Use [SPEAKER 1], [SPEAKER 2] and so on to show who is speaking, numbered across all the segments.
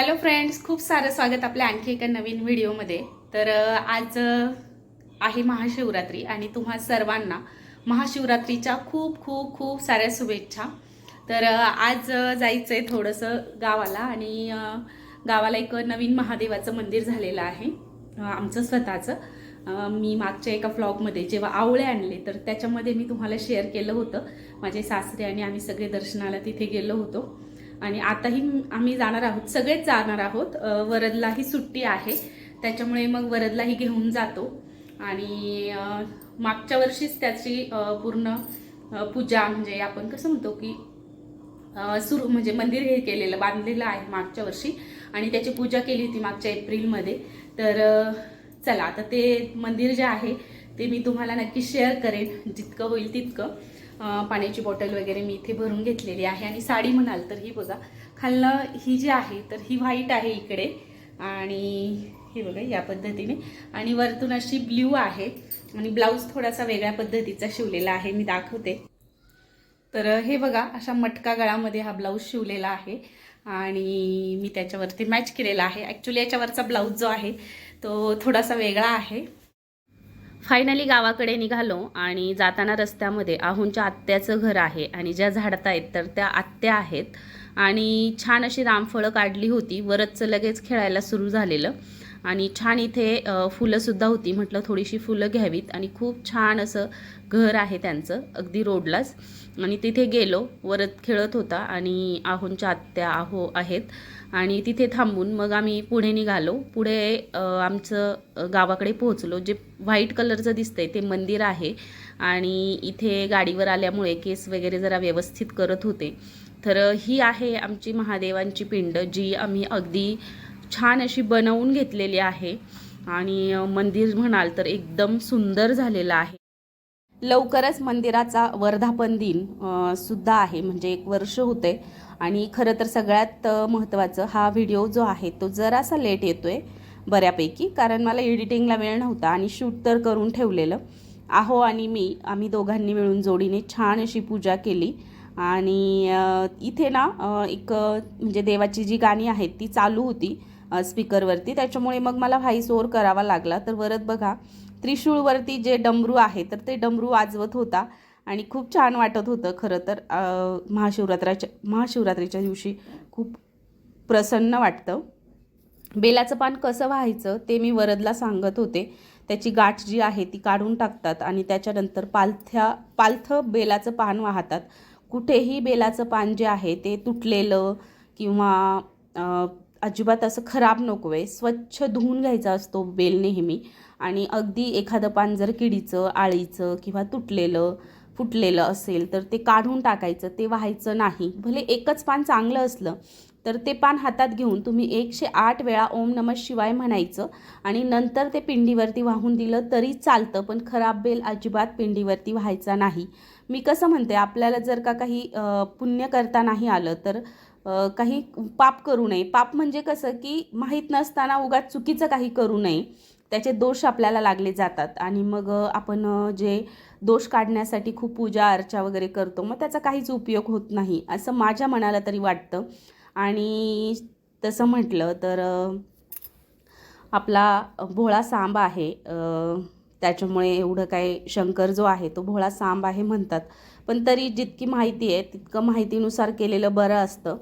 [SPEAKER 1] Hello friends खूप सारं स्वागत आपल्या आणखी एका नवीन व्हिडिओमध्ये. तर आज आहे महाशिवरात्री आणि तुम्हा सर्वांना महाशिवरात्रीच्या खूप खूप खूप साऱ्या शुभेच्छा. तर आज जायचं आहे थोडंसं गावाला आणि गावाला एक नवीन महादेवाचं मंदिर झालेलं आहे. आमचं स्वतःचं. मी मागच्या एका व्लॉगमध्ये जेव्हा आवळे आणले तर त्याच्यामध्ये मी तुम्हाला शेअर केलं होतं. माझे सासरे आणि आम्ही सगळे दर्शनाला तिथे गेलो होतो. आणि आताही आम्ही जाणार आहोत सगळेच जाणार आहोत. वरदलाही सुट्टी आहे. त्याच्यामुळे मग वरदलाही घेऊन जातो. आणि मागच्या वर्षीच त्याची पूर्ण पूजा म्हणजे आपण कसं म्हणतो की सुरू म्हणजे मंदिर हे केलेलं बांधलेलं आहे मागच्या वर्षी. आणि त्याची पूजा केली होती मागच्या एप्रिलमध्ये. तर चला आता ते मंदिर जे आहे ते मी तुम्हाला नक्की शेअर करेन. जितकं होईल तितकं. पाण्याची बॉटल वगैरे मी इथे भरून घेतलेली आहे. आणि साडी म्हणाल तर ही बघा खालनं ही जी आहे तर ही व्हाईट आहे इकडे. आणि हे बघा या पद्धतीने. आणि वरतून अशी ब्ल्यू आहे. आणि ब्लाऊज थोडासा वेगळ्या पद्धतीचा शिवलेला आहे. मी दाखवते. तर हे बघा अशा मटका गळामध्ये हा ब्लाऊज शिवलेला आहे. आणि मी त्याच्यावरती मॅच केलेला आहे. ॲक्च्युली याच्यावरचा ब्लाऊज जो आहे तो थोडासा वेगळा आहे. फायनली गावाकडे निघालो आणि जाताना रस्त्यामध्ये आहुंच्या आत्याचं घर आहे आणि ज्या झाडत आहेत तर त्या आत्या आहेत. आणि छान अशी रामफळं काढली होती. वरचचं लगेच खेळायला सुरू झालेलं. आणि छान इथे फुलंसुद्धा होती. म्हटलं थोडीशी फुलं घ्यावीत. आणि खूप छान असं घर आहे त्यांचं अगदी रोडलाच. आणि तिथे गेलो वरत खेळत होता आणि आहोंच्या आत्या आहो आहेत. आणि तिथे थांबून मग आम्ही पुढे निघालो. पुढे आमचं गावाकडे पोहोचलो. जे व्हाईट कलरचं दिसतंय ते मंदिर आहे. आणि इथे गाडीवर आल्यामुळे केस वगैरे जरा व्यवस्थित करत होते. तर ही आहे आमची महादेवांची पिंड जी आम्ही अगदी छान अशी बनवून घेतलेली आहे. आणि मंदिर म्हणाल तर एकदम सुंदर झालेलं आहे. लवकरच मंदिराचा वर्धापन दिन सुद्धा आहे. म्हणजे एक वर्ष होते आणि खरं तर सगळ्यात महत्त्वाचं हा व्हिडिओ जो आहे तो जरासा लेट येतो आहे बऱ्यापैकी. कारण मला एडिटिंगला वेळ नव्हता आणि शूट तर करून ठेवलेलं. आहो आणि मी आम्ही दोघांनी मिळून जोडीने छान अशी पूजा केली. आणि इथे ना एक म्हणजे देवाची जी गाणी आहेत ती चालू होती. स्पीकरवरती त्याच्यामुळे मग मला व्हाईस ओवर करावा लागला. तर वरत बघा त्रिशूळवरती जे डमरू आहे तर ते डमरू वाजवत होता. आणि खूप छान वाटत होतं खरं तर. महाशिवरात्राच्या महाशिवरात्रीच्या दिवशी खूप प्रसन्न वाटतं. बेलाचं पान कसं व्हायचं ते मी वरदला सांगत होते. त्याची गाठ जी आहे ती काढून टाकतात आणि त्याच्यानंतर पालथ्या पालथं बेलाचं पान वाहतात. कुठेही बेलाचं पान जे आहे ते तुटलेलं किंवा अजिबात असं खराब नको आहे. स्वच्छ धुवून घ्यायचा असतो बेल नेहमी. आणि अगदी एखादं पान जर किडीचं आळीचं किंवा तुटलेलं फुटलेलं असेल तर ते काढून टाकायचं ते व्हायचं नाही. भले एकच पान चांगलं असलं तर ते पान हातात घेऊन तुम्ही एकशे आठ वेळा ओम नमः शिवाय म्हणायचं आणि नंतर ते पिंडीवरती वाहून दिलं तरी चालतं पण खराब बेल अजिबात पिंडीवरती व्हायचा नाही. मी कसं म्हणते आपल्याला जर का काही पुण्य करता नाही आलं तर काही पाप करू नये. पाप म्हणजे कसं की माहीत नसताना उगाच चुकीचं काही करू नये. त्याचे दोष आपल्याला लागले जातात. आणि मग आपण जे दोष काढण्यासाठी खूप पूजा अर्चा वगैरे करतो मग त्याचा काहीच उपयोग होत नाही असं माझ्या मनाला तरी वाटतं. आणि तसं म्हटलं तर आपला भोळा सांब आहे. त्याच्यामुळे एवढं काय शंकर जो आहे तो भोळा सांब आहे म्हणतात. पण तरी जितकी माहिती आहे तितकं माहितीनुसार केलेलं बरं असतं.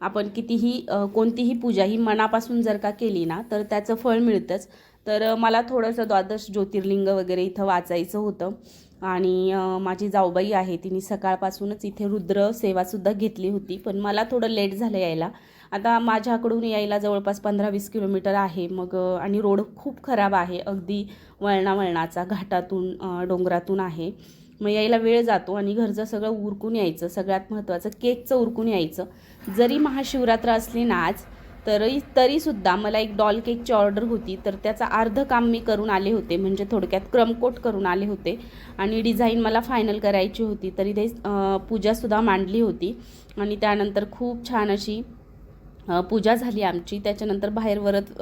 [SPEAKER 1] आपण कितीही कोणतीही पूजा ही मनापासून जर का केली ना तर त्याचं फळ मिळतंच. तर मला थोडंसं द्वादश ज्योतिर्लिंग वगैरे इथं वाचायचं होतं. आणि माझी जाऊबाई आहे तिने सकाळपासूनच इथे रुद्र सेवासुद्धा घेतली होती. पण मला थोडं लेट झालं यायला. आता माझ्याकडून यायला जवळपास पंधरा वीस किलोमीटर आहे. मग आणि रोड खूप खराब आहे. अगदी वळणावळणाचा घाटातून डोंगरातून आहे. मग यायला वेळ जातो आणि घरचं सगळं उरकून यायचं. सगळ्यात महत्त्वाचं केकचं उरकून यायचं. जरी महाशिवरात्र असली ना आज तरी तरीसुद्धा मला एक डॉल केकची ऑर्डर होती. तर त्याचा अर्ध काम मी करून आले होते. म्हणजे थोडक्यात क्रमकोट करून आले होते. आणि डिझाईन मला फायनल करायची होती. तरी ते पूजासुद्धा मांडली होती. आणि त्यानंतर खूप छान अशी पूजा झाली आमची. त्याच्यानंतर बाहेर वरत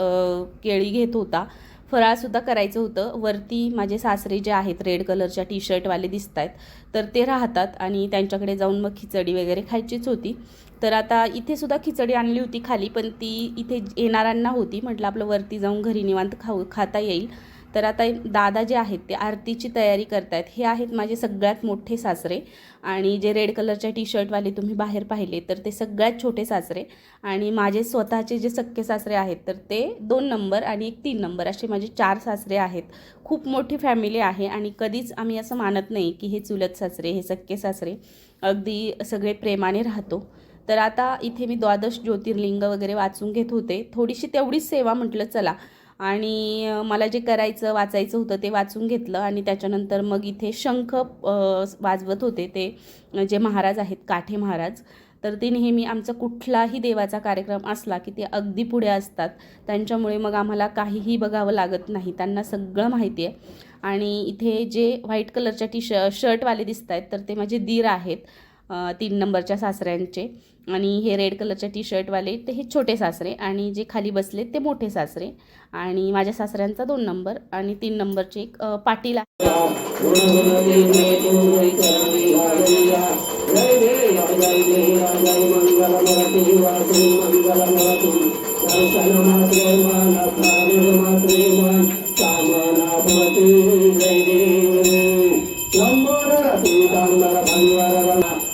[SPEAKER 1] केळी घेत होता. फराळसुद्धा करायचं होतं. वरती माझे सासरे जे आहेत रेड कलरच्या टी शर्टवाले दिसत आहेत तर ते राहतात आणि त्यांच्याकडे जाऊन मग खिचडी वगैरे खायचीच होती. तर आता इथे सुद्धा खिचडी आणली होती खाली पण ती इथे येणाऱ्यांना होती. म्हटलं आपलं वरती जाऊन घरी निवांत खाऊ खाता येईल. तर आता दादा जे आहेत ते आरतीची तयारी करतायत. हे आहेत माझे सगळ्यात मोठे सासरे. आणि जे रेड कलरच्या टी शर्टवाले तुम्ही बाहेर पाहिले तर ते सगळ्यात छोटे सासरे. आणि माझे स्वतःचे जे सक्के सासरे आहेत तर ते दोन नंबर आणि एक तीन नंबर असे माझे चार सासरे आहेत. खूप मोठी फॅमिली आहे आणि कधीच आम्ही असं मानत नाही की हे चुलत सासरे हे सक्के सासरे अगदी सगळे प्रेमाने राहतो. तर आता इथे मी द्वादश ज्योतिर्लिंग वगैरे वाचून घेत होते. थोडीशी तेवढीच सेवा म्हटलं चला. आणि मला जे करायचं वाचायचं होतं ते वाचून घेतलं आणि त्याच्यानंतर मग इथे शंख वाजवत होते ते जे महाराज आहेत काठे महाराज. तर ते नेहमी आमचा कुठलाही देवाचा कार्यक्रम असला की ते अगदी पुढे असतात. त्यांच्यामुळे मग आम्हाला काहीही बघावं लागत नाही त्यांना सगळं माहिती आहे. आणि इथे जे व्हाईट कलरच्या टी श शर्टवाले दिसत आहेत तर ते माझे दीर आहेत. तीन नंबरच्या सासऱ्यांचे. आणि हे रेड कलरच्या टी शर्टवाले ते हे छोटे सासरे आणि जे खाली बसले ते मोठे सासरे. आणि माझ्या सासऱ्यांचा दोन नंबर आणि तीन नंबरचे एक पाटील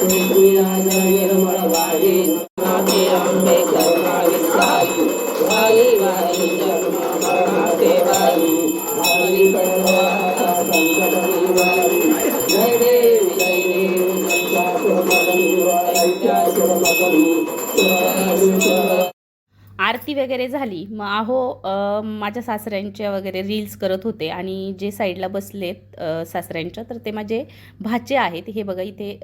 [SPEAKER 1] पाटील आहे. आरती वगैरे झाली मग अहो माझ्या सासऱ्यांच्या वगैरे रील्स करत होते आणि जे साईडला बसलेत सासऱ्यांच्या तर ते माझे भाचे आहेत. हे बघा इथे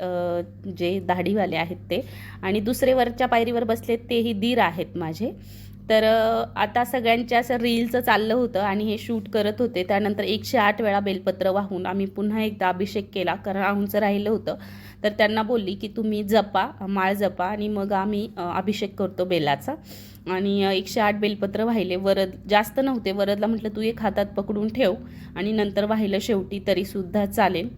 [SPEAKER 1] जे दाढीवाले आहेत ते. आणि दुसरे वरच्या पायरीवर बसलेत तेही दीर आहेत माझे. तर आता सगळ्यांच्या असं रीलचं चाललं होतं आणि हे शूट करत होते. त्यानंतर एकशे आठ वेळा बेलपत्र वाहून आम्ही पुन्हा एकदा अभिषेक केला कारण आमचं राहिलं होतं. तर त्यांना बोलली की तुम्ही जपा माळ जपा आणि मग आम्ही अभिषेक करतो बेलाचा. आणि एकशे आठ बेलपत्र वाहिले. वरद जास्त नव्हते. वरदला म्हटलं तू एक हातात पकडून ठेव आणि नंतर वाहिलं शेवटी तरीसुद्धा चालेल.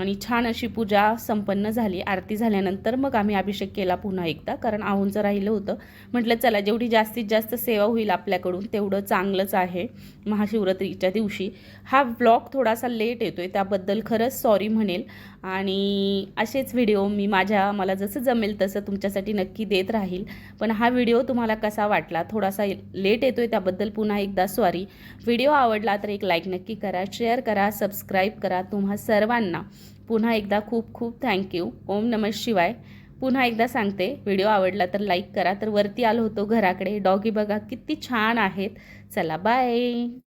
[SPEAKER 1] आणि छान अशी पूजा संपन्न झाली. आरती झाल्यानंतर मग आम्ही अभिषेक केला पुन्हा एकदा. कारण आहूंचं राहिलं होतं. म्हटलं चला जेवढी जास्तीत जास्त सेवा होईल आपल्याकडून तेवढं चांगलंच आहे महाशिवरात्रीच्या दिवशी. हा ब्लॉग थोडासा लेट येतो आहे त्याबद्दल खरंच सॉरी म्हणेल. आणि असेच व्हिडिओ मी माझ्या मला जसं जमेल तसं तुमच्यासाठी नक्की देत राहील. पण हा व्हिडिओ तुम्हाला कसा वाटला? थोडासा लेट येतो आहे त्याबद्दल पुन्हा एकदा सॉरी व्हिडिओ आवडला तर एक लाईक नक्की करा शेअर करा सबस्क्राईब करा तुम्हा सर्वांना. पुन्हा एकदा खूप खूप थँक्यू ओम नमः शिवाय. पुन्हा एकदा सांगते व्हिडिओ आवडला तर लाईक करा. तर वरती आलो होतो घराकडे. डॉगी बघा किती छान आहेत. चला बाय